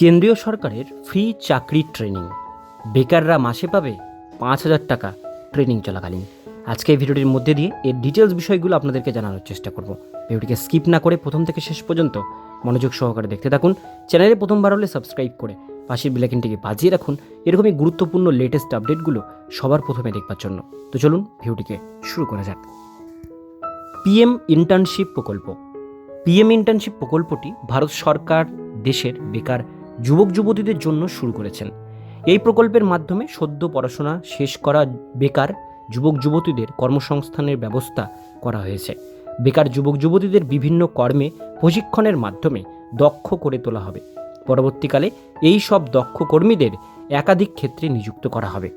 কেন্দ্রীয় সরকারের ফ্রি চাকরি ট্রেনিং বেকাররা মাসে পাবে পাঁচ হাজার টাকা ট্রেনিং চলাকালীন। আজকে এই ভিডিওটির মধ্যে দিয়ে এর ডিটেলস বিষয়গুলো আপনাদেরকে জানানোর চেষ্টা করব। ভিডিওটিকে স্কিপ না করে প্রথম থেকে শেষ পর্যন্ত মনোযোগ সহকারে দেখতে থাকুন। চ্যানেলে প্রথমবার হলে সাবস্ক্রাইব করে পাশের বেলাইকিনটিকে বাজিয়ে রাখুন। এরকমই গুরুত্বপূর্ণ লেটেস্ট আপডেটগুলো সবার প্রথমে দেখবার জন্য। তো চলুন ভিডিওটিকে শুরু করা যাক। পিএম ইন্টার্নশিপ প্রকল্প। পিএম ইন্টার্নশিপ প্রকল্পটি ভারত সরকার দেশের বেকার যুবক যুবতীদের জন্য শুরু করেছেন। এই প্রকল্পের মাধ্যমে সদ্য পড়াশোনা শেষ করা বেকার যুবক যুবতীদের কর্মসংস্থানের ব্যবস্থা করা হয়েছে। বেকার যুবক যুবতীদের বিভিন্ন কর্মে প্রশিক্ষণের মাধ্যমে দক্ষ করে তোলা হবে। পরবর্তীকালে এই সব দক্ষ কর্মীদের একাধিক ক্ষেত্রে নিযুক্ত করা হবে।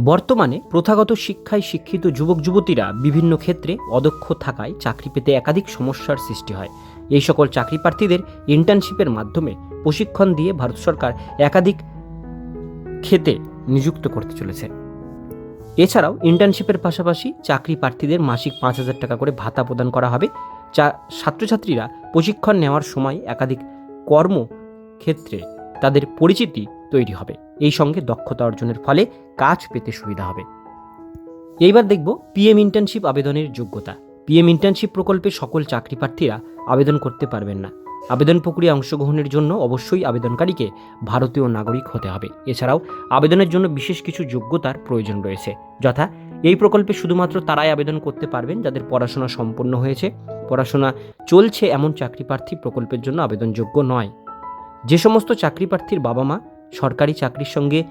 বর্তমানে প্রথাগত শিক্ষায় শিক্ষিত যুবক যুবতীরা বিভিন্ন ক্ষেত্রে অদক্ষ থাকায় চাকরি পেতে একাধিক সমস্যার সৃষ্টি হয়। এই সকল চাকরি প্রার্থীদের ইন্টার্নশিপের মাধ্যমে প্রশিক্ষণ দিয়ে ভারত সরকার একাধিক ক্ষেতে নিযুক্ত করতে চলেছে। এছাড়াও ইন্টার্নশিপের পাশাপাশি চাকরি প্রার্থীদের মাসিক পাঁচ হাজার টাকা করে ভাতা প্রদান করা হবে। যা ছাত্রছাত্রীরা প্রশিক্ষণ নেওয়ার সময় একাধিক কর্মক্ষেত্রে তাদের পরিচিতি তৈরি হবে। এই সঙ্গে দক্ষতা অর্জনের ফলে কাজ পেতে সুবিধা হবে। এইবার দেখব পিএম ইন্টার্নশিপ আবেদনের যোগ্যতা। পিএম ইন্টার্নশিপ প্রকল্পে সকল চাকরি প্রার্থীরা আবেদন করতে পারবেন না। আবেদন প্রক্রিয়া অংশগ্রহণের জন্য অবশ্যই আবেদনকারীকে ভারতীয় নাগরিক হতে হবে। এছাড়াও, আবেদনের জন্য বিশেষ কিছু যোগ্যতার প্রয়োজন রয়েছে, যথা এই প্রকল্পে শুধুমাত্র তারাই আবেদন করতে পারবেন যাদের পড়াশোনা সম্পন্ন হয়েছে। পড়াশোনা চলছে এমন চাকরি প্রার্থী প্রকল্পের জন্য আবেদনযোগ্য নয়। যে সমস্ত চাকরি প্রার্থীর বাবা মা সরকারি চাকরির সঙ্গে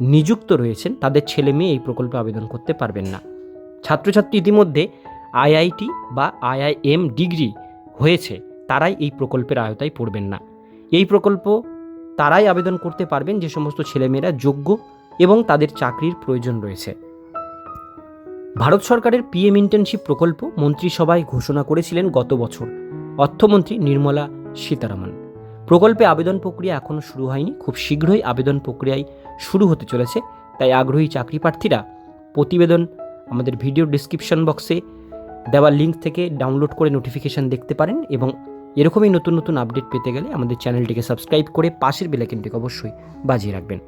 নিযুক্ত রয়েছেন, তাদের ছেলে মেয়ে এই প্রকল্পে আবেদন করতে পারবেন না। ছাত্রছাত্রী ইতিমধ্যে আইআইটি বা আইআইএম ডিগ্রি হয়েছে। তারাই এই প্রকল্পের আয়তায় পড়বেন না। এই প্রকল্প তারাই আবেদন করতে পারবেন যে সমস্ত ছেলেমেয়েরা যোগ্য এবং তাদের চাকরির প্রয়োজন রয়েছে। ভারত সরকারের পিএম ইন্টার্নশিপ প্রকল্প মন্ত্রিসভায় ঘোষণা করেছিলেন গত বছর। অর্থমন্ত্রী নির্মলা সীতারামন। প্রকল্পে আবেদন প্রক্রিয়া এখনও শুরু হয়নি। খুব শীঘ্রই আবেদন প্রক্রিয়ায় শুরু হতে চলেছে। তাই আগ্রহী চাকরি প্রার্থীরা প্রতিবেদন আমাদের ভিডিও ডিসক্রিপশন বক্সে দেওয়া লিঙ্ক থেকে ডাউনলোড করে নোটিফিকেশান দেখতে পারেন এবং এরকমই নতুন নতুন আপডেট পেতে গেলে আমাদের চ্যানেলটিকে সাবস্ক্রাইব করে পাশের বেলাইকনটিকে অবশ্যই বাজিয়ে রাখবেন।